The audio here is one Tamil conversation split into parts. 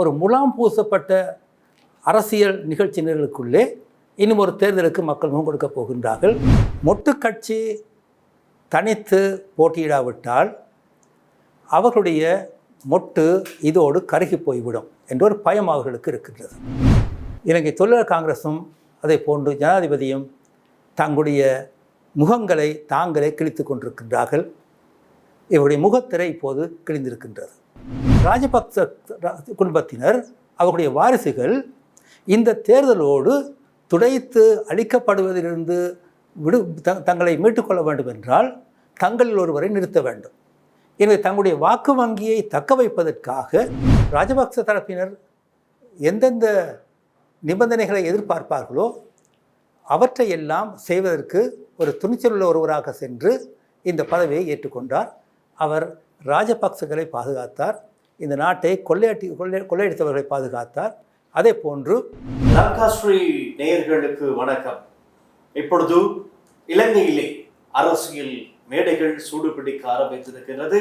ஒரு முலாம் பூசப்பட்ட அரசியல் நிகழ்ச்சி நிரலுக்குள்ளே இன்னும் ஒரு தேர்தலுக்கு மக்கள் முகம் கொடுக்க போகின்றார்கள். மொட்டு கட்சி தனித்து போட்டியிடாவிட்டால் அவர்களுடைய மொட்டு இதோடு கருகி போய்விடும் என்ற ஒரு பயம் அவர்களுக்கு இருக்கின்றது. இலங்கை தொழிலாளர் காங்கிரஸும் அதை போன்று ஜனாதிபதியும் தங்களுடைய முகங்களை தாங்களே கிழித்து கொண்டிருக்கின்றார்கள். இவருடைய முகத்திரை இப்போது கிழிந்திருக்கின்றது. ராஜபக்ச குடும்பத்தினர் அவர்களுடைய வாரிசுகள் இந்த தேர்தலோடு துடைத்து அளிக்கப்படுவதிலிருந்து விடு த- தங்களை மீட்டுக்கொள்ள வேண்டும் என்றால் தங்களில் ஒருவரை நிறுத்த வேண்டும். எனவே தங்களுடைய வாக்கு வங்கியை தக்க வைப்பதற்காக ராஜபக்ச தரப்பினர் எந்தெந்த நிபந்தனைகளை எதிர்பார்ப்பார்களோ அவற்றை எல்லாம் செய்வதற்கு ஒரு துணிச்சலுள்ள ஒருவராக சென்று இந்த பதவியை ஏற்றுக்கொண்டார். அவர் ராஜபக்சகளை பாதுகாத்தார். இந்த நாட்டை கொள்ளையாட்டி கொள்ளை கொள்ளையடித்தவர்களை பாதுகாத்தார். அதே போன்று லங்காஸ்ரீ நேயர்களுக்கு வணக்கம். இப்பொழுது இலங்கையிலே அரசியல் மேடைகள் சூடுபிடிக்க ஆரம்பித்திருக்கிறது.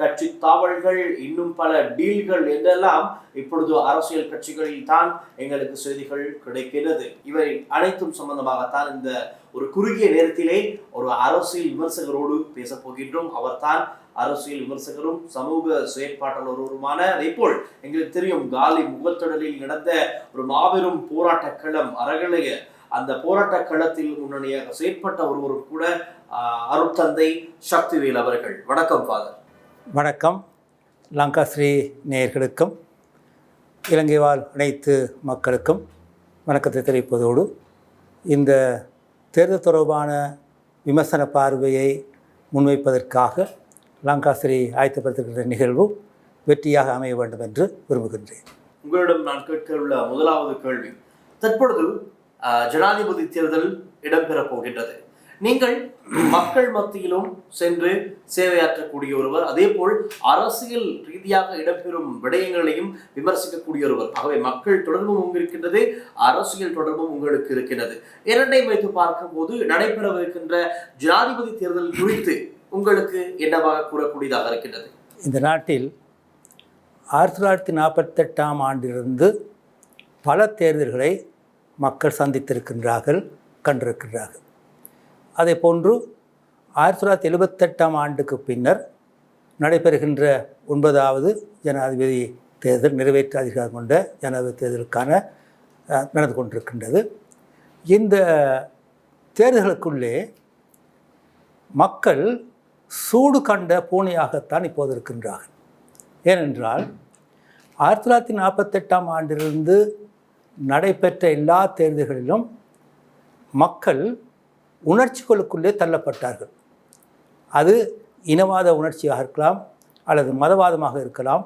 கட்சி தாவல்கள் இன்னும் பல டீல்கள் என்றெல்லாம் இப்பொழுது அரசியல் கட்சிகளில் தான் எங்களுக்கு செய்திகள் கிடைக்கிறது. இவை அனைத்தும் சம்பந்தமாகத்தான் இந்த ஒரு குறுகிய நேரத்திலே ஒரு அரசியல் விமர்சகரோடு பேசப் போகின்றோம். அவர்தான் அரசியல் விமர்சகரும் சமூக செயற்பாட்டாளருமான அதே போல் எங்களுக்கு தெரியும் காலி முகத்தொடரில் நடந்த ஒரு மாபெரும் போராட்ட களம் அறகலைய அந்த போராட்ட களத்தில் முன்னணியாக செயற்பட்ட ஒருவரும் கூட அருட்தந்தை சக்திவேல் அவர்கள். வணக்கம் ஃபாதர். வணக்கம். லங்காஸ்ரீ நேயர்களுக்கும் இலங்கை வாழ் அனைத்து மக்களுக்கும் வணக்கத்தை தெரிவிப்பதோடு இந்த தேர்தல் தொடர்பான விமர்சன பார்வையை முன்வைப்பதற்காக லாங்காஸ்திரி ஆயத்தப்படுத்துகின்ற நிகழ்வு வெற்றியாக அமைய வேண்டும் என்று விரும்புகின்றேன். உங்களிடம் நான் கேட்க உள்ள முதலாவது கேள்வி தற்பொழுது ஜனாதிபதி தேர்தல் இடம்பெறப் போகின்றது. நீங்கள் மக்கள் மத்தியிலும் சென்று சேவையாற்றக்கூடிய ஒருவர் அதே போல் அரசியல் ரீதியாக இடம்பெறும் விடயங்களையும் விமர்சிக்கக்கூடிய ஒருவர். ஆகவே மக்கள் தொடர்பும் உங்களுக்கு இருக்கின்றது அரசியல் தொடர்பும் உங்களுக்கு இருக்கின்றது. இரண்டையும் வைத்து பார்க்கும்போது நடைபெறவிருக்கின்ற ஜனாதிபதி தேர்தல் குறித்து உங்களுக்கு என்னவாக கூறக்கூடியதாக இருக்கின்றது? இந்த நாட்டில் ஆயிரத்தி தொள்ளாயிரத்தி நாற்பத்தெட்டாம் ஆண்டிலிருந்து பல தேர்தல்களை மக்கள் சந்தித்திருக்கின்றார்கள் கண்டிருக்கின்றார்கள். அதே போன்று ஆயிரத்தி தொள்ளாயிரத்தி எழுபத்தெட்டாம் ஆண்டுக்கு பின்னர் நடைபெறுகின்ற ஒன்பதாவது ஜனாதிபதி தேர்தல் நிறைவேற்று அதிகாரம் கொண்ட ஜனாதிபதி தேர்தலுக்கான நடந்து கொண்டிருக்கின்றது. இந்த தேர்தலுக்குள்ளே மக்கள் சூடு கண்ட பூனையாகத்தான் இப்போது இருக்கின்றார்கள். ஏனென்றால் ஆயிரத்தி தொள்ளாயிரத்தி நாற்பத்தெட்டாம் ஆண்டிலிருந்து நடைபெற்ற எல்லா தேர்தல்களிலும் மக்கள் உணர்ச்சிகளுக்குள்ளே தள்ளப்பட்டார்கள். அது இனவாத உணர்ச்சியாக இருக்கலாம் அல்லது மதவாதமாக இருக்கலாம்.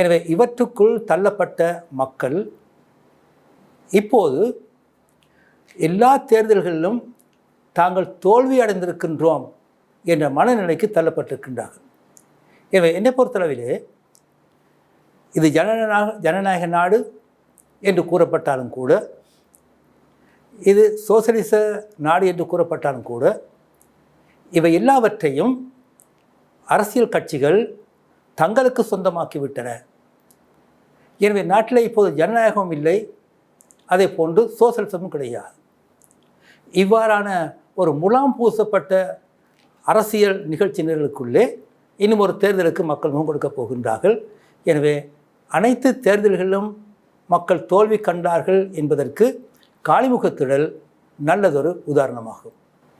எனவே இவற்றுக்குள் தள்ளப்பட்ட மக்கள் இப்போது எல்லா தேர்தல்களிலும் தாங்கள் தோல்வி அடைந்திருக்கின்றோம் என்ற மனநிலைக்கு தள்ளப்பட்டிருக்கின்றார்கள். எனவே என்னை பொறுத்தளவிலே இது ஜனநாயக ஜனநாயக நாடு என்று கூறப்பட்டாலும் கூட இது சோசலிச நாடு என்று கூறப்பட்டாலும் கூட இவை எல்லாவற்றையும் அரசியல் கட்சிகள் தங்களுக்கு சொந்தமாக்கிவிட்டன. எனவே நாட்டில் இப்போது ஜனநாயகம் இல்லை அதே போன்று சோசலிசமும் கிடையாது. இவ்வாறான ஒரு முலாம் பூசப்பட்ட அரசியல் நிகழ்ச்சி நிரலுக்குள்ளே இன்னும் ஒரு தேர்தலுக்கு மக்கள் முகம் கொடுக்க போகின்றார்கள். எனவே அனைத்து தேர்தல்களிலும் மக்கள் தோல்வி கண்டார்கள் என்பதற்கு காளிமுகத்திடல் நல்லதொரு உதாரணமாகும்.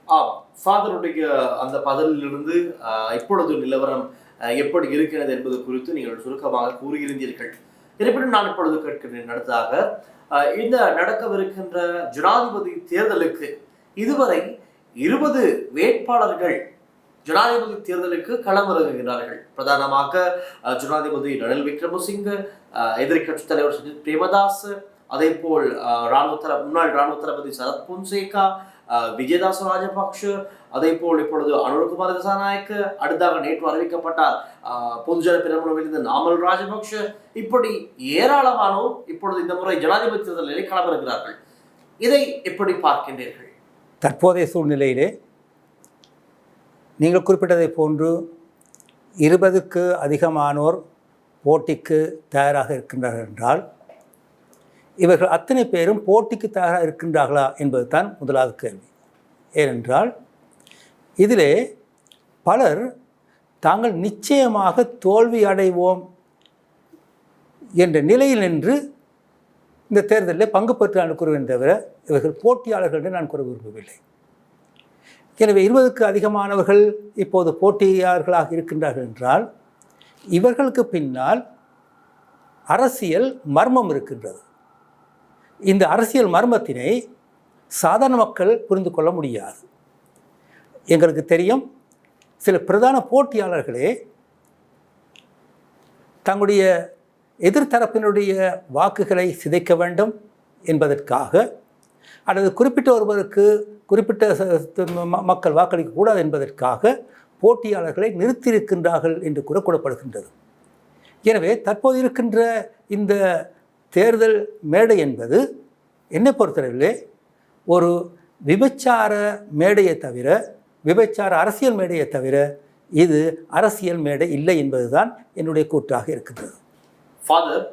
ஆம் ஃபாதருடைய அந்த பதவியிலிருந்து இப்பொழுது நிலவரம் எப்படி இருக்கிறது என்பது குறித்து நீங்கள் சுருக்கமாக கூறியிருந்தீர்கள். இருப்பினும் நான் இப்பொழுது கேட்கிறேன் அடுத்ததாக இந்த நடக்கவிருக்கின்ற ஜனாதிபதி தேர்தலுக்கு இதுவரை இருபது வேட்பாளர்கள் ஜனாதிபதி தேர்தலுக்கு களமிறங்குகிறார்கள். பிரதானமாக ஜனாதிபதி ரணில் விக்ரமசிங்க எதிர்கட்சி தலைவர் சஜித் பிரேமதாஸ் அதே போல் ராணுவ தள முன்னாள் ராணுவ தளபதி சரத் பொன்சேகா விஜயதாச ராஜபக்ஷ அதே போல் இப்பொழுது அனுரகுமார் திசாநாயக்க அடுத்தாக நேற்று அறிவிக்கப்பட்டார் பொதுஜன பெருமளவிலிருந்து நாமல் ராஜபக்ஷ. இப்படி ஏராளமானோர் இப்பொழுது இந்த முறை ஜனாதிபதி தேர்தலில் களமிறங்குகிறார்கள். இதை எப்படி பார்க்கின்றீர்கள்? தற்போதைய சூழ்நிலையிலே நீங்கள் குறிப்பிட்டதை போன்று இருபதுக்கு அதிகமானோர் போட்டிக்கு தயாராக இருக்கின்றார்கள் என்றால் இவர்கள் அத்தனை பேரும் போட்டிக்கு தயாராக இருக்கின்றார்களா என்பது தான் முதலாவது கேள்வி. ஏனென்றால் இதிலே பலர் தாங்கள் நிச்சயமாக தோல்வி அடைவோம் என்ற நிலையில் நின்று இந்த தேர்தலில் பங்கு பெற்று நான் கூறுவேன் தவிர இவர்கள் போட்டியாளர்கள் என்று நான் கூற விரும்பவில்லை. எனவே இருபதுக்கு அதிகமானவர்கள் இப்போது போட்டியாளர்களாக இருக்கின்றார்கள் என்றால் இவர்களுக்கு பின்னால் அரசியல் மர்மம் இருக்கின்றது. இந்த அரசியல் மர்மத்தினை சாதாரண மக்கள் புரிந்து கொள்ள முடியாது. எங்களுக்கு தெரியும் சில பிரதான போட்டியாளர்களே தங்களுடைய எதிர்த்தரப்பினுடைய வாக்குகளை சிதைக்க வேண்டும் என்பதற்காக அல்லது குறிப்பிட்ட ஒருவருக்கு குறிப்பிட்ட ம- மக்கள் வாக்களிக்க கூடாது என்பதற்காக போட்டியாளர்களை நிறுத்தியிருக்கின்றார்கள் என்று கூட கூறப்படுகின்றது. எனவே தற்போது இருக்கின்ற இந்த தேர்தல் மேடை என்பது என்னை பொறுத்தளவிலே ஒரு விபச்சார மேடையை தவிர விபச்சார அரசியல் மேடையை தவிர இது அரசியல் மேடை இல்லை என்பதுதான் என்னுடைய கூற்றாக இருக்கின்றது. ஃபாதர்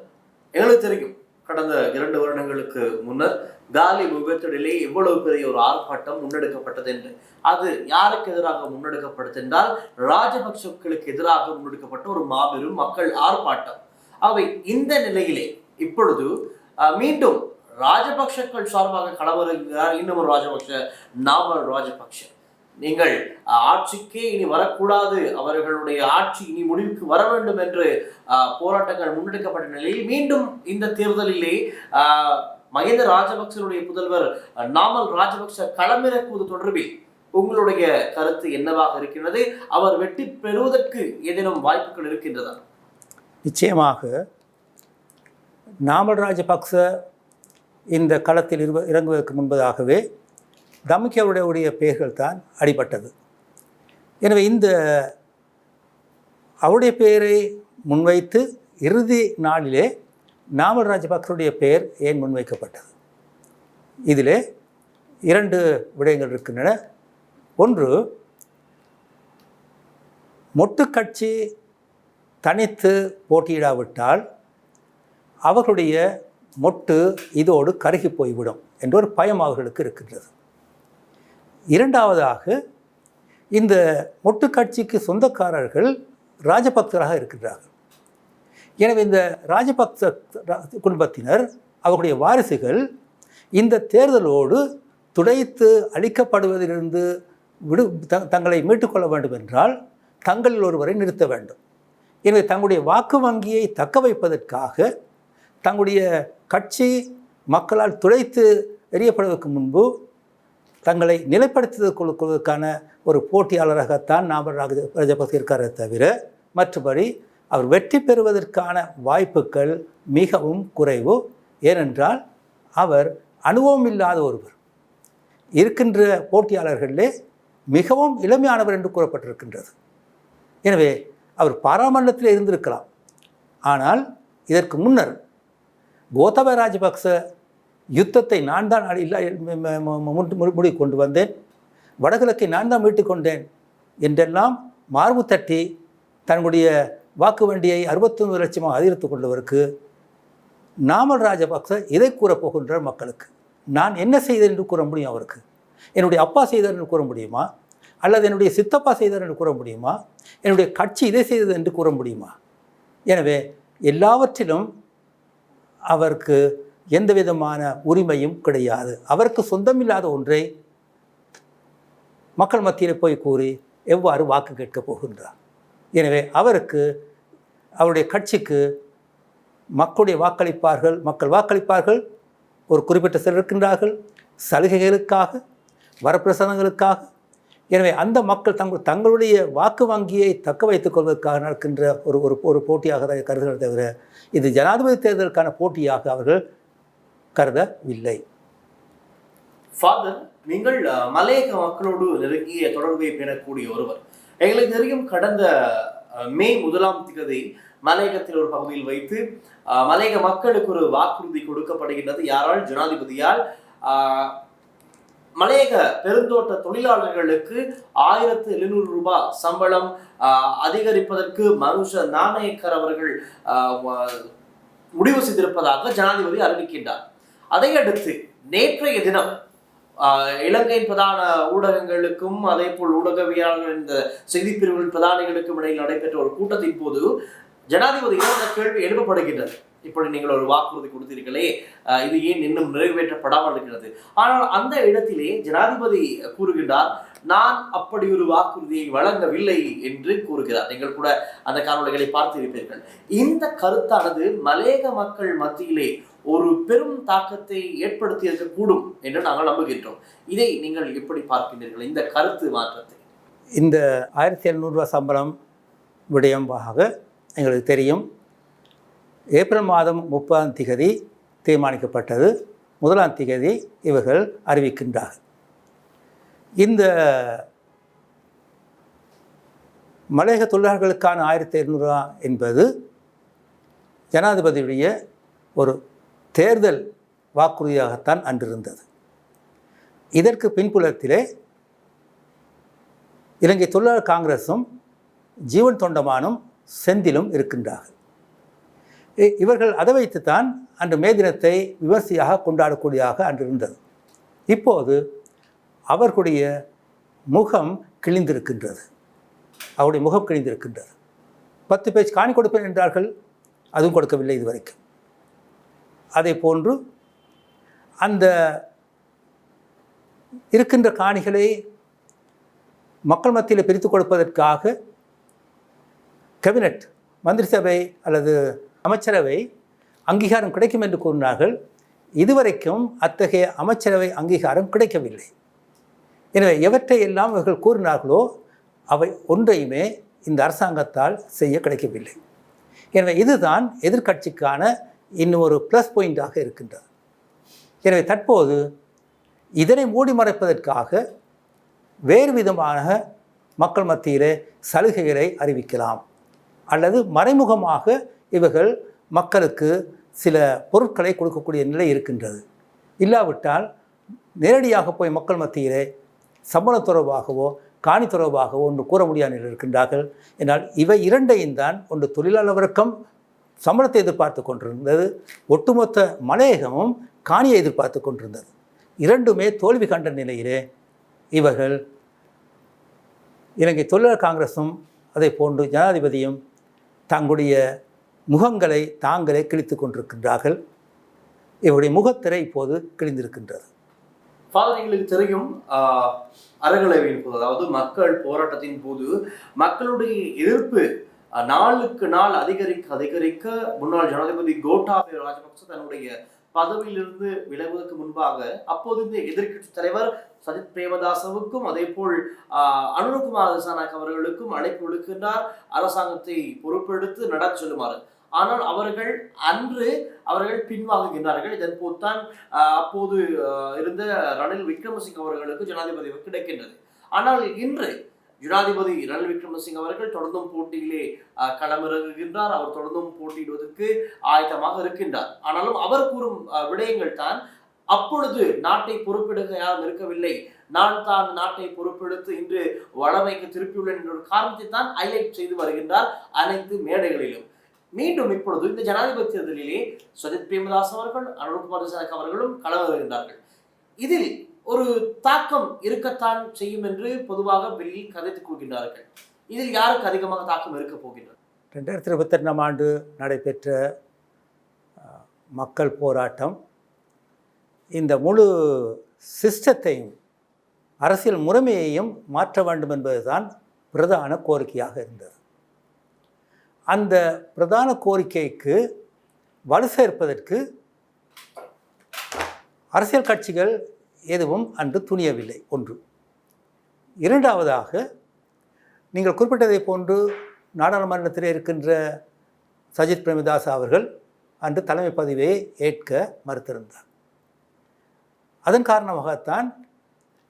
எங்களுக்கு தெரியும் கடந்த இரண்டு வருடங்களுக்கு முன்னர் காலி விபத்திலே எவ்வளவு பெரிய ஒரு ஆர்ப்பாட்டம் முன்னெடுக்கப்பட்டது என்று. அது யாருக்கு எதிராக முன்னெடுக்கப்பட்டது என்றால் ராஜபக்சக்களுக்கு எதிராக முன்னெடுக்கப்பட்ட ஒரு மாபெரும் மக்கள் ஆர்ப்பாட்டம். அவை இந்த நிலையிலே இப்பொழுது மீண்டும் ராஜபக்ஷக்கள் சார்பாக களமிறங்குகிறார் இன்னும் ஒரு ராஜபக்ஷ நாமல் ராஜபக்ஷ. நீங்கள் ஆட்சிக்கே இனி வரக்கூடாது அவர்களுடைய ஆட்சி இனி முடிவுக்கு வர வேண்டும் என்று போராட்டங்கள் முன்னெடுக்கப்பட்ட நிலையில் மீண்டும் இந்த தேர்தலிலே அஹ், ராஜபக்சனுடைய புதல்வர் நாமல் ராஜபக்ச களமிறக்குவது தொடர்பில் உங்களுடைய கருத்து என்னவாக இருக்கின்றது? அவர் வெற்றி பெறுவதற்கு ஏதேனும் வாய்ப்புகள் இருக்கின்றதா? நிச்சயமாக நாமல் ராஜபக்ச இந்த களத்தில் இருவ இறங்குவதற்கு முன்பதாகவே தமிக்கருடைய உடைய பெயர்கள் தான் அடிபட்டது. எனவே இந்த அவருடைய பெயரை முன்வைத்து இறுதி நாளிலே நாமல் ராஜபக்சருடைய பெயர் ஏன் முன்வைக்கப்பட்டது? இதிலே இரண்டு விடயங்கள் இருக்கின்றன. ஒன்று மொட்டு கட்சி தனித்து போட்டியிடாவிட்டால் அவர்களுடைய மொட்டு இதோடு கருகி போய்விடும் என்ற ஒரு பயம் அவர்களுக்கு இருக்கின்றது. இரண்டாவதாக இந்த மொட்டு கட்சிக்கு சொந்தக்காரர்கள் ராஜபக்தராக இருக்கின்றார்கள். எனவே இந்த ராஜபக்ச குடும்பத்தினர் அவர்களுடைய வாரிசுகள் இந்த தேர்தலோடு துடைத்து அளிக்கப்படுவதிலிருந்து விடு தங்களை மீட்டுக்கொள்ள வேண்டும் என்றால் தங்களில் ஒருவரை நிறுத்த வேண்டும். எனவே தங்களுடைய வாக்கு வங்கியை தக்க வைப்பதற்காக தங்களுடைய கட்சி மக்களால் துடைத்து எறியப்படுவதற்கு முன்பு தங்களை நிலைப்படுத்திக் கொள்வதற்கான ஒரு போட்டியாளராகத்தான் நாம் ராஜ ராஜபக்சே இருக்காரே தவிர மற்றபடி அவர் வெற்றி பெறுவதற்கான வாய்ப்புகள் மிகவும் குறைவு. ஏனென்றால் அவர் அனுபவம் இல்லாத ஒருவர். இருக்கின்ற போட்டியாளர்களிலே மிகவும் இளமையானவர் என்று கூறப்பட்டிருக்கின்றது. எனவே அவர் பாராமண்டத்தில் இருந்திருக்கலாம். ஆனால் இதற்கு முன்னர் கோத்தபய ராஜபக்ச யுத்தத்தை நான் தான் இல்லை முடி- முடிவு கொண்டு வந்தேன். வடகிழக்கை நான் தான் மீட்டுக்கொண்டேன் என்றெல்லாம் மார்பு தட்டி தன்னுடைய வாக்கு வண்டியை அறுபத்தொன்பது லட்சமாக அதிகரித்து கொண்டவருக்கு நாமல் ராஜபக்ச இதை கூறப்போகின்றார் மக்களுக்கு? நான் என்ன செய்தேன் என்று கூற முடியும் அவருக்கு? என்னுடைய அப்பா செய்தார் என்று கூற முடியுமா? அல்லது என்னுடைய சித்தப்பா செய்தார் என்று கூற முடியுமா? என்னுடைய கட்சி இதை செய்தது என்று கூற முடியுமா? எனவே எல்லாவற்றிலும் அவருக்கு எந்த விதமான உரிமையும் கிடையாது. அவருக்கு சொந்தமில்லாத ஒன்றை மக்கள் மத்தியில் போய் கூறி எவ்வாறு வாக்கு கேட்கப் போகின்றார்? எனவே அவருக்கு அவருடைய கட்சிக்கு மக்களுடைய வாக்களிப்பார்கள் மக்கள் வாக்களிப்பார்கள் ஒரு குறிப்பிட்ட சிலர் இருக்கின்றார்கள் சலுகைகளுக்காக வரப்பிரசாதங்களுக்காக. எனவே அந்த மக்கள் தங்கள் தங்களுடைய வாக்கு வங்கியை தக்க வைத்துக் கொள்வதற்காக நடக்கின்ற ஒரு ஒரு ஒரு போட்டியாக தான் கருதுகிறத தவிர இது ஜனாதிபதி தேர்தலுக்கான போட்டியாக அவர்கள் கருதவில்லை. ஃபாதர் நீங்கள் மலையக மக்களோடு நெருங்கிய தொடர்பை பெறக்கூடிய ஒருவர். எங்களுக்கு தெரியும் கடந்த மே முதலாம் திகதி மலையகத்தில் ஒரு பகுதியில் வைத்து மலையக மக்களுக்கு ஒரு வாக்குறுதி கொடுக்கப்படுகின்றது. யாரால்? ஜனாதிபதியால். மலையக பெருந்தோட்ட தொழிலாளர்களுக்கு ஆயிரத்து எழுநூறு ரூபாய் சம்பளம் அதிகரிப்பதற்கு மனுஷ நாணயக்கர் அவர்கள் முடிவு செய்திருப்பதாக ஜனாதிபதி அறிவிக்கின்றார். அதையடுத்து நேற்றைய தினம் இலங்கையின் பிரதான ஊடகங்களுக்கும் அதே போல் ஊடகவியலாளர்கள் இந்த செய்தி பிரிவுகள் பிரதானிகளுக்கும் இடையில் நடைபெற்ற ஒரு கூட்டத்தின் போது ஜனாதிபதியிடம் அந்த கேள்வி எழுப்பப்படுகின்றது. இப்படி நீங்கள் ஒரு வாக்குறுதி கொடுத்தீர்களே இது ஏன் இன்னும் நிறைவேற்றப்படாமல் இருக்கிறது? ஆனால் அந்த இடத்திலே ஜனாதிபதி கூறுகின்றார் நான் அப்படி ஒரு வாக்குறுதியை வழங்கவில்லை என்று கூறுகிறார். நீங்கள் கூட அந்த காணொலிகளை பார்த்திருப்பீர்கள். இந்த கருத்தானது மலேக மக்கள் மத்தியிலே ஒரு பெரும் தாக்கத்தை ஏற்படுத்தியிருக்க கூடும் என்று நாங்கள் நம்புகின்றோம். இதை நீங்கள் எப்படி பார்க்கின்றீர்கள்? இந்த கருத்து மாற்றத்தை. இந்த ஆயிரத்தி எழுநூறுவா சம்பளம் விடயமாக எங்களுக்கு தெரியும். ஏப்ரல் மாதம் முப்பதாம் திகதி தீர்மானிக்கப்பட்டது. முதலாம் திகதி இவர்கள் அறிவிக்கின்றார்கள். இந்த மலையக தொழிலாளர்களுக்கான ஆயிரத்தி எழுநூறுவா என்பது ஜனாதிபதியுடைய ஒரு தேர்தல் வாக்குறுதியாகத்தான் அன்றிருந்தது. இதற்கு பின்புலத்திலே இலங்கை தொழிலாளர் காங்கிரஸும் ஜீவன் தொண்டமானும் செந்திலும் இருக்கின்றார்கள். இ- இவர்கள் அதை வைத்துத்தான் அன்று மே தினத்தை விமர்சையாக கொண்டாடக்கூடியதாக அன்று இருந்தது இப்போது அவர்களுடைய முகம் கிழிந்திருக்கின்றது. அவருடைய முகம் கிழிந்திருக்கின்றது. பத்து பேஜ் காணி கொடுப்பேன் என்றார்கள். அதுவும் கொடுக்கவில்லை இதுவரைக்கும். அதே போன்று அந்த இருக்கின்ற காணிகளை மக்கள் மத்தியில் பிரித்து கொடுப்பதற்காக கேபினட் மந்திரி சபை அல்லது அமைச்சரவை அங்கீகாரம் கிடைக்கும் என்று கூறினார்கள். இதுவரைக்கும் அத்தகைய அமைச்சரவை அங்கீகாரம் கிடைக்கவில்லை. எனவே எவற்றை எல்லாம் இவர்கள் கூறினார்களோ அவை ஒன்றையுமே இந்த அரசாங்கத்தால் செய்ய கிடைக்கவில்லை. எனவே இதுதான் எதிர்க்கட்சிக்கான இன்னும் ஒரு ப்ளஸ் பாயிண்டாக இருக்கின்றது. எனவே தற்போது இதனை மூடி மறைப்பதற்காக வேறு விதமான மக்கள் மத்தியிலே சலுகைகளை அறிவிக்கலாம். அல்லது மறைமுகமாக இவர்கள் மக்களுக்கு சில பொருட்களை கொடுக்கக்கூடிய நிலை இருக்கின்றது. இல்லாவிட்டால் நேரடியாக போய் மக்கள் மத்தியிலே சம்பளம் தொடர்பாகவோ காணி தொடர்பாகவோ ஒன்று கூற முடியாத நிலையில் இருக்கின்றார்கள். என்றால் இவை இரண்டையும் தான் ஒன்று தொழிலாளர் வர்க்கம் சம்பளத்தை எதிர்பார்த்து கொண்டிருந்தது. ஒட்டுமொத்த மலையகமும் காணியை எதிர்பார்த்து கொண்டிருந்தது. இரண்டுமே தோல்வி கண்ட நிலையிலே இவர்கள் இலங்கை தொழிலாளர் காங்கிரஸும் அதை போன்று ஜனாதிபதியும் தங்களுடைய முகங்களை தாங்களே கிழித்து கொண்டிருக்கின்றார்கள். இவருடைய முகத்திரை இப்போது கிழிந்திருக்கின்றது. ஃபாதர் எங்களுக்கு தெரியும் ஆஹ், போது அதாவது மக்கள் போராட்டத்தின் போது மக்களுடைய எதிர்ப்பு நாளுக்கு நாள் அதிகரிக்க அதிகரிக்க முன்னாள் ஜனாதிபதி கோட்டாபய ராஜபக்ச தன்னுடைய பதவியிலிருந்து விலகுவதற்கு முன்பாக அப்போது இந்த எதிர்க்கட்சி தலைவர் சஜித் பிரேமதாசவுக்கும் அதே போல் அனுரகுமார் திசாநாயக் அவர்களுக்கும் அழைப்பு விடுக்கின்றார். அரசாங்கத்தை பொறுப்பெடுத்து நட சொல்லுமாறு. ஆனால் அவர்கள் அன்று அவர்கள் பின்வாங்குகின்றார்கள். இதன் போதுதான் அப்போது இருந்த ரணில் விக்ரமசிங் அவர்களுக்கு ஜனாதிபதி கிடைக்கின்றது. ஆனால் இன்று ஜனாதிபதி ரணில் விக்ரமசிங்க அவர்கள் தொடர்ந்தும் போட்டியிலே களமிறங்குகின்றார். அவர் தொடர்ந்தும் போட்டியிடுவதற்கு ஆயத்தமாக இருக்கின்றார். ஆனாலும் அவர் கூறும் விடயங்கள் தான் அப்பொழுது நாட்டை பொறுப்பெடுக்க யாரும் இருக்கவில்லை. நான் தான் நாட்டை பொறுப்பெடுத்து இன்று வளமைக்கு திருப்பியுள்ளேன் என்ற ஒரு காரணத்தை தான் ஹைலைட் செய்து வருகின்றார் அனைத்து மேடைகளிலும். மீண்டும் இப்பொழுது இந்த ஜனாதிபதி தேர்தலிலே சஜித் பிரேமதாஸ் அவர்கள் அனுர்குமார் அவர்களும் களம் வருகின்றார்கள் இதில் ஒரு தாக்கம் இருக்கத்தான் செய்யும் என்று பொதுவாக வெளியில் கதைத்துக் கொள்கின்றார்கள். இதில் யாருக்கு அதிகமாக தாக்கம் இருக்க போகின்றது? ரெண்டாயிரத்தி இருபத்தி ரெண்டாம் ஆண்டு நடைபெற்ற மக்கள் போராட்டம். இந்த முழு சிஸ்டத்தையும் அரசியல் முறைமையையும் மாற்ற வேண்டும் என்பதுதான் பிரதான கோரிக்கையாக இருந்தது. அந்த பிரதான கோரிக்கைக்கு வலு சேர்ப்பதற்கு அரசியல் கட்சிகள் எதுவும் அன்று துணியவில்லை. ஒன்று. இரண்டாவதாக நீங்கள் குறிப்பிட்டதை போன்று நாடாளுமன்றத்தில் இருக்கின்ற சஜித் பிரேமதாஸ் அவர்கள் அன்று தலைமை பதவியை ஏற்க மறுத்திருந்தார். அதன் காரணமாகத்தான்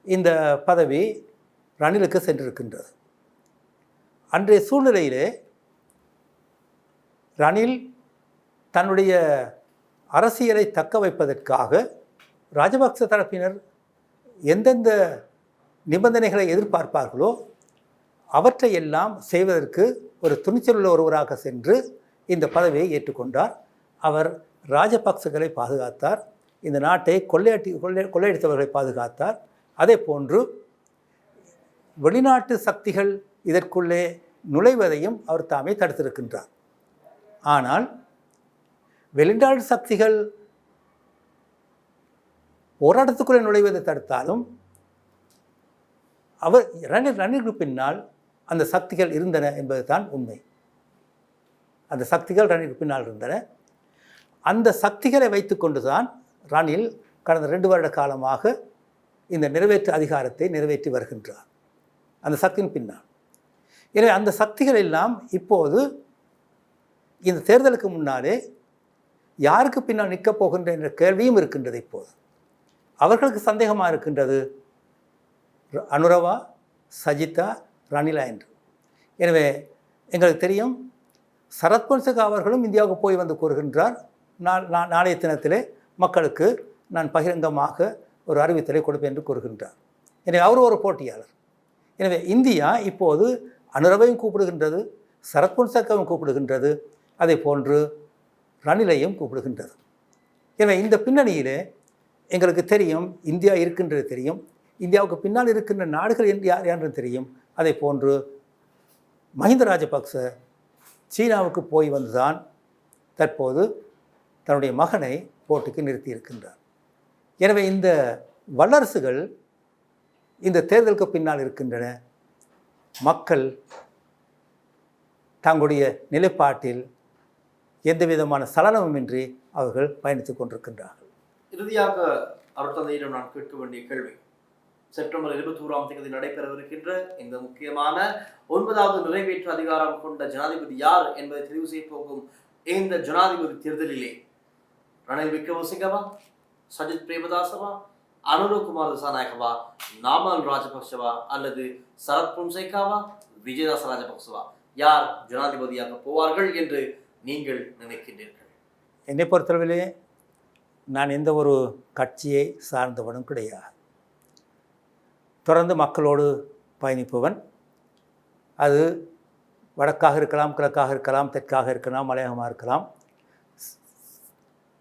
இந்த பதவி ரணிலுக்கு சென்றிருக்கின்றது. அன்றைய சூழ்நிலையிலே ரணில் தன்னுடைய அரசியலை தக்க வைப்பதற்காக ராஜபக்ச தரப்பினர் எந்தெந்த நிபந்தனைகளை எதிர்பார்ப்பார்களோ அவற்றை எல்லாம் செய்வதற்கு ஒரு துணிச்சலுள்ள ஒருவராக சென்று இந்த பதவியை ஏற்றுக்கொண்டார். அவர் ராஜபக்சகளை பாதுகாத்தார். இந்த நாட்டை கொள்ளையட்டி கொள்ளை கொள்ளையடித்தவர்களை பாதுகாத்தார். அதே போன்று வெளிநாட்டு சக்திகள் இதற்குள்ளே நுழைவதையும் அவர் தாமே தடுத்திருக்கின்றார். ஆனால் வெளிநாட்டு சக்திகள் போராட்டத்துக்குள்ளே நுழைவதை தடுத்தாலும் அவர் ரணில் ரணிலுக்கு பின்னால் அந்த சக்திகள் இருந்தன என்பது தான் உண்மை. அந்த சக்திகள் ரணிலுக்கு பின்னால் இருந்தன. அந்த சக்திகளை வைத்துக்கொண்டு தான் ரணில் கடந்த ரெண்டு வருட காலமாக இந்த நிறைவேற்று அதிகாரத்தை நிறைவேற்றி வருகின்றார். அந்த சக்தியின் பின்னால். எனவே அந்த சக்திகள் எல்லாம் இப்போது இந்த தேர்தலுக்கு முன்னாலே யாருக்கு பின்னால் நிற்கப் போகின்ற என்ற கேள்வியும் இருக்கின்றது இப்போது. அவர்களுக்கு சந்தேகமாக இருக்கின்றது? அனுரவா சஜிதா ரணிலா என்று. எனவே எங்களுக்கு தெரியும் சரத் பொன்சேகா அவர்களும் இந்தியாவுக்கு போய் வந்து கூறுகின்றார். நாள் நாளைய தினத்திலே மக்களுக்கு நான் பகிரங்கமாக ஒரு அறிவித்தலை கொடுப்பேன் என்று கூறுகின்றார். எனவே அவர் ஒரு போட்டியாளர். எனவே இந்தியா இப்போது அனுரவையும் கூப்பிடுகின்றது சரத் பொன்சேகாவும் கூப்பிடுகின்றது அதே போன்று ரணிலையும் கூப்பிடுகின்றது. எனவே இந்த பின்னணியிலே எங்களுக்கு தெரியும் இந்தியா இருக்கின்றது தெரியும். இந்தியாவுக்கு பின்னால் இருக்கின்ற நாடுகள் என்று யார் என்று தெரியும். அதை போன்று மஹிந்த ராஜபக்ச சீனாவுக்கு போய் வந்துதான் தற்போது தன்னுடைய மகனை போட்டிக்கு நிறுத்தி இருக்கின்றார் எனவே இந்த வல்லரசுகள் இந்த தேர்தலுக்கு பின்னால் இருக்கின்றன. மக்கள் தங்களுடைய நிலைப்பாட்டில் எந்த விதமான சலனமுமின்றி அவர்கள் பயணித்துக் கொண்டிருக்கின்றார்கள். இறுதியாக அருட்தந்தையிடம் நான் கேட்க வேண்டிய கேள்வி. செப்டம்பர் இருபத்தி ஓராம் தேதி நடைபெறவிருக்கின்ற இந்த முக்கியமான ஒன்பதாவது நிறைவேற்று அதிகாரம் கொண்ட ஜனாதிபதி யார் என்பதை தெரிவு செய்ய போகும் இந்த ஜனாதிபதி தேர்தலிலே ரணில் விக்ரமசிங்கவா சஜித் பிரேமதாசவா அனுரகுமார் திசாநாயகவா நாமல் ராஜபக்சவா அல்லது சரத் பொன்சேகாவா விஜயதாச ராஜபக்சவா யார் ஜனாதிபதியாக போவார்கள் என்று நீங்கள் நினைக்கின்றீர்கள்? என்னை பொறுத்தளவிலே நான் எந்த ஒரு கட்சியை சார்ந்தவனும் கிடையாது. தொடர்ந்து மக்களோடு பயணிப்பவன். அது வடக்காக இருக்கலாம் கிழக்காக இருக்கலாம் தெற்காக இருக்கலாம் மலையகமாக இருக்கலாம்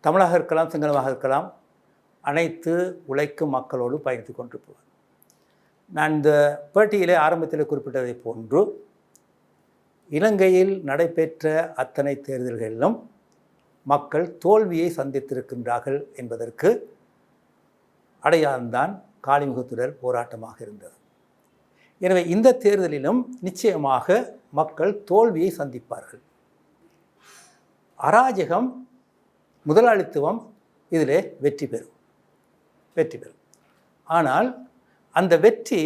தமிழாக இருக்கலாம் சிங்களமாக இருக்கலாம் அனைத்து உழைக்கும் மக்களோடு பயணித்து கொண்டிருப்பவன். நான் இந்த பேட்டியிலே ஆரம்பத்தில் குறிப்பிட்டதை போன்று இலங்கையில் நடைபெற்ற அத்தனை தேர்தல்களிலும் மக்கள் தோல்வியை சந்தித்திருக்கின்றார்கள் என்பதற்கு அடையாளம்தான் காளிமுகத்துடர் போராட்டமாக இருந்தது. எனவே இந்த தேர்தலிலும் நிச்சயமாக மக்கள் தோல்வியை சந்திப்பார்கள். அராஜகம் முதலாளித்துவம் இதிலே வெற்றி பெறும். வெற்றி பெறும். ஆனால் அந்த வெற்றி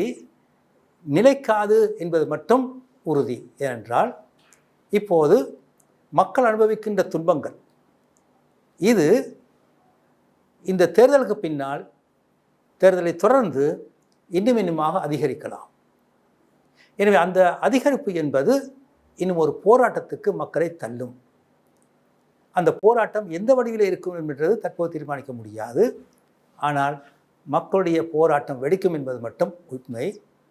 நிலைக்காது என்பது மட்டும் உறுதி. ஏனென்றால் இப்போது மக்கள் அனுபவிக்கின்ற துன்பங்கள் இது இந்த தேர்தலுக்கு பின்னால் தேர்தலை தொடர்ந்து இன்னும் இன்னுமாக அதிகரிக்கலாம். எனவே அந்த அதிகரிப்பு என்பது இன்னும் ஒரு போராட்டத்துக்கு மக்களை தள்ளும். அந்த போராட்டம் எந்த வடிவில் இருக்கும் என்பது தற்போது தீர்மானிக்க முடியாது. ஆனால் மக்களுடைய போராட்டம் வெடிக்கும் என்பது மட்டும் உண்மை.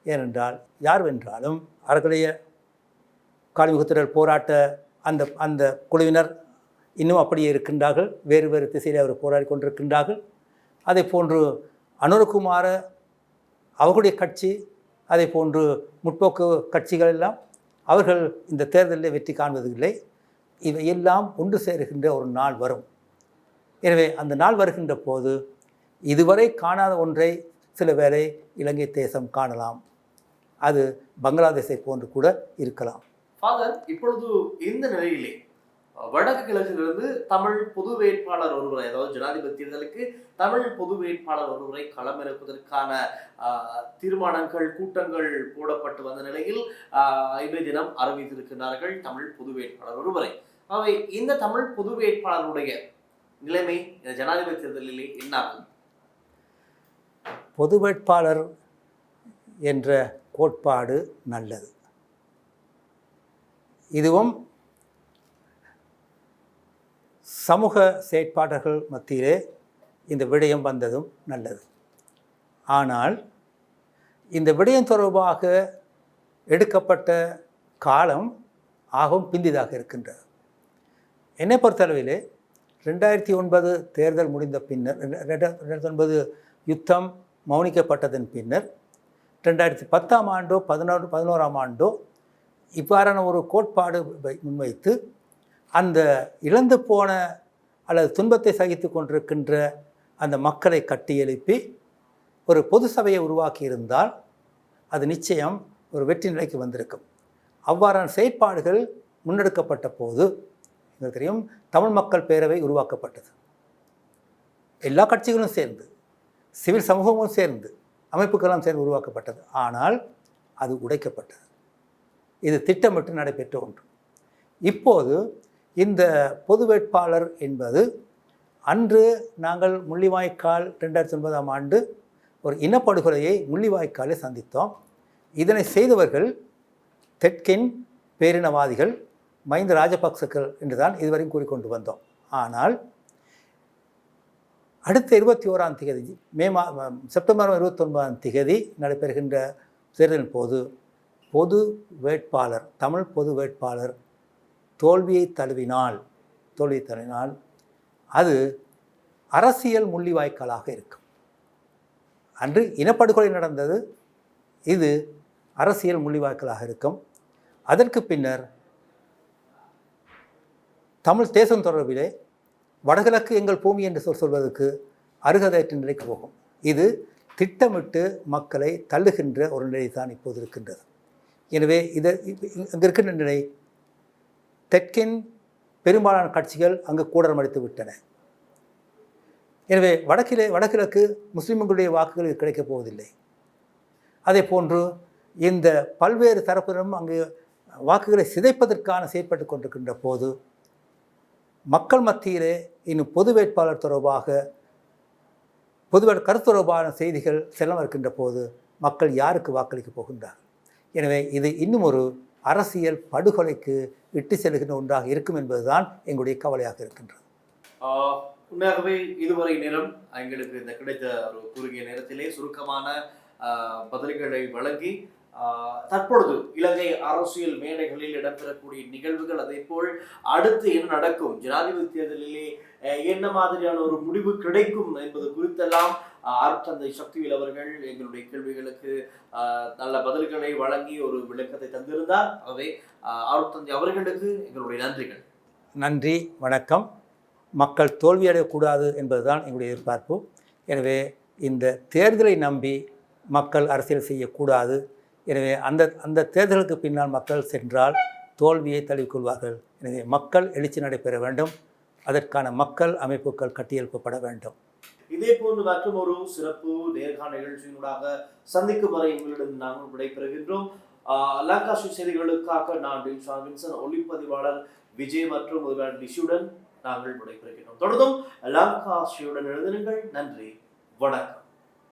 ஏனென்றால் யார் வென்றாலும் அவர்களுடைய காலிமுகத்தினர் போராட்ட அந்த அந்த குழுவினர் இன்னும் அப்படியே இருக்கின்றார்கள். வேறு வேறு திசையில் அவர் போராடி கொண்டிருக்கின்றார்கள். அதே போன்று அனுரகுமார அவர்களுடைய கட்சி அதே போன்று முற்போக்கு கட்சிகள் எல்லாம் அவர்கள் இந்த தேர்தலில் வெற்றி காண்பதில்லை. இவையெல்லாம் ஒன்று சேருகின்ற ஒரு நாள் வரும். எனவே அந்த நாள் வருகின்ற போது இதுவரை காணாத ஒன்றை சில வேளை இலங்கை தேசம் காணலாம். அது பங்களாதேஷை போன்று கூட இருக்கலாம். ஃபாதர் இப்பொழுது இந்த நிலையிலே வடக்கு கிழக்கிலிருந்து தமிழ் பொது வேட்பாளர் ஒருவரை அதாவது ஜனாதிபதி தேர்தலுக்கு தமிழ் பொது வேட்பாளர் ஒருவரை களமிறப்பதற்கான தீர்மானங்கள் கூட்டங்கள் போடப்பட்டு வந்த நிலையில் இன்றைய தினம் அறிவித்திருக்கிறார்கள் தமிழ் பொது வேட்பாளர் ஒருவரை அவை இந்த தமிழ் பொது வேட்பாளருடைய நிலைமை இந்த ஜனாதிபதி தேர்தலிலே என்னாகும்? பொது வேட்பாளர் என்ற கோட்பாடு நல்லது. இதுவும் சமூக செயற்பாட்டர்கள் மத்தியிலே இந்த விடயம் வந்ததும் நல்லது. ஆனால் இந்த விடயம் தொடர்பாக எடுக்கப்பட்ட காலம் ஆகவும் பிந்திதாக இருக்கின்றது. என்னை பொறுத்தளவிலே ரெண்டாயிரத்தி ஒன்பது தேர்தல் முடிந்த பின்னர் ரெண்டாயிரத்தி ஒன்பது யுத்தம் மௌனிக்கப்பட்டதன் பின்னர் ரெண்டாயிரத்தி பத்தாம் ஆண்டோ பதினோரு பதினோராம் ஆண்டோ இவ்வாறான ஒரு கோட்பாடு வை- முன்வைத்து அந்த இழந்து போன அல்லது துன்பத்தை சகித்து கொண்டிருக்கின்ற அந்த மக்களை கட்டியெழுப்பி ஒரு பொது சபையை உருவாக்கி இருந்தால் அது நிச்சயம் ஒரு வெற்றி நிலைக்கு வந்திருக்கும். அவ்வாறான செயற்பாடுகள் முன்னெடுக்கப்பட்ட போது எங்களுக்கு தெரியும் தமிழ் மக்கள் பேரவை உருவாக்கப்பட்டது. எல்லா கட்சிகளும் சேர்ந்து சிவில் சமூகமும் சேர்ந்து அமைப்புகளெல்லாம் சேர்ந்து உருவாக்கப்பட்டது. ஆனால் அது உடைக்கப்பட்டது. இது திட்டமிட்டு நடைபெற்ற ஒன்று. இப்போது இந்த பொது வேட்பாளர் என்பது அன்று நாங்கள் முள்ளிவாய்க்கால் ரெண்டாயிரத்தி ஒன்பதாம் ஆண்டு ஒரு இனப்படுகொலையை முள்ளிவாய்க்காலை சந்தித்தோம். இதனை செய்தவர்கள் தெற்கின் பேரினவாதிகள் மைந்த ராஜபக்சக்கள் என்றுதான் இதுவரையும் கூறிக்கொண்டு வந்தோம். ஆனால் அடுத்த இருபத்தி ஓராம் திகதி மே மா செப்டம்பர் இருபத்தொன்பதாம் திகதி நடைபெறுகின்ற தேர்தலின் போது பொது வேட்பாளர் தமிழ் பொது வேட்பாளர் தோல்வியை தழுவினால் தோல்வியை தழுவினால் அது அரசியல் முள்ளிவாய்க்காலாக இருக்கும். அன்று இனப்படுகொலை நடந்தது. இது அரசியல் முள்ளிவாய்க்கலாக இருக்கும். அதற்கு பின்னர் தமிழ் தேசம் தொடர்பிலே வடகிழக்கு எங்கள் பூமி என்று சொல் சொல்வதற்கு அருகதையற்ற நிலைக்கு போகும். இது திட்டமிட்டு மக்களை தள்ளுகின்ற ஒரு நிலை தான் இப்போது இருக்கின்றது. எனவே இதை இங்கே இருக்கின்ற நிலை தெற்கின் பெரும்பாலான கட்சிகள் அங்கு கூடரமடித்து விட்டன. எனவே வடக்கிலே வடகிழக்கு முஸ்லிம்களுடைய வாக்குகள் கிடைக்கப் போவதில்லை. அதே போன்று இந்த பல்வேறு தரப்பினரும் அங்கு வாக்குகளை சிதைப்பதற்கான செயற்பட்டு கொண்டிருக்கின்ற போது மக்கள் மத்தியிலே இன்னும் பொது வேட்பாளர் தொடர்பாக பொது வேட்- கருத்து தொடர்பான செய்திகள் செல்லம் இருக்கின்ற போது மக்கள் யாருக்கு வாக்களிக்கப் போகின்றார் எனவே இது இன்னும் ஒரு அரசியல் படுகொலைக்கு இட்டு செல்கின்ற ஒன்றாக இருக்கும் என்பதுதான் எங்களுடைய கவலையாக இருக்கின்றது. உண்மையாகவே இதுவரை நேரம் எங்களுக்கு இந்த கிடைத்த ஒரு குறுகிய நேரத்திலே சுருக்கமான பதில்களை வழங்கி தற்பொழுது இலங்கை அரசியல் மேடைகளில் இடம்பெறக்கூடிய நிகழ்வுகள் அதே போல் அடுத்து என்ன நடக்கும்? ஜனாதிபதி தேர்தலிலே என்ன மாதிரியான ஒரு முடிவு கிடைக்கும் என்பது குறித்தெல்லாம் ஆர்த்தந்தை சக்திவேல் அவர்கள் எங்களுடைய கேள்விகளுக்கு நல்ல பதில்களை வழங்கி ஒரு விளக்கத்தை தந்திருந்தார். ஆகவே ஆர்த்தந்தை அவர்களுக்கு எங்களுடைய நன்றிகள். நன்றி வணக்கம். மக்கள் தோல்வியடையக்கூடாது என்பதுதான் எங்களுடைய எதிர்பார்ப்பு. எனவே இந்த தேர்தலை நம்பி மக்கள் அரசியல் செய்யக்கூடாது. எனவே அந்த அந்த தேர்தலுக்கு பின்னால் மக்கள் சென்றால் தோல்வியை தழுவிக்கொள்வார்கள். எனவே மக்கள் எழுச்சி நடைபெற வேண்டும். அதற்கான மக்கள் அமைப்புகள் கட்டியெழுப்பப்பட வேண்டும். இதே போன்று மற்றும் ஒரு சிறப்பு நேர்காண நிகழ்ச்சியினூடாக சந்திக்கும் வரை உங்களிடம் நாங்கள் விடைபெறுகின்றோம். ஆஹ் செய்திகளுக்காக நான் டில்ஷா வின்சன் ஒளிப்பதிவாளர் விஜய் மற்றும் உதவியாளர் நிஷுடன் நாங்கள் விடைபெறுகின்றோம். தொடர்ந்தும் லாங்காஸ்டருடன் எழுதினுங்கள் நன்றி. வணக்கம்.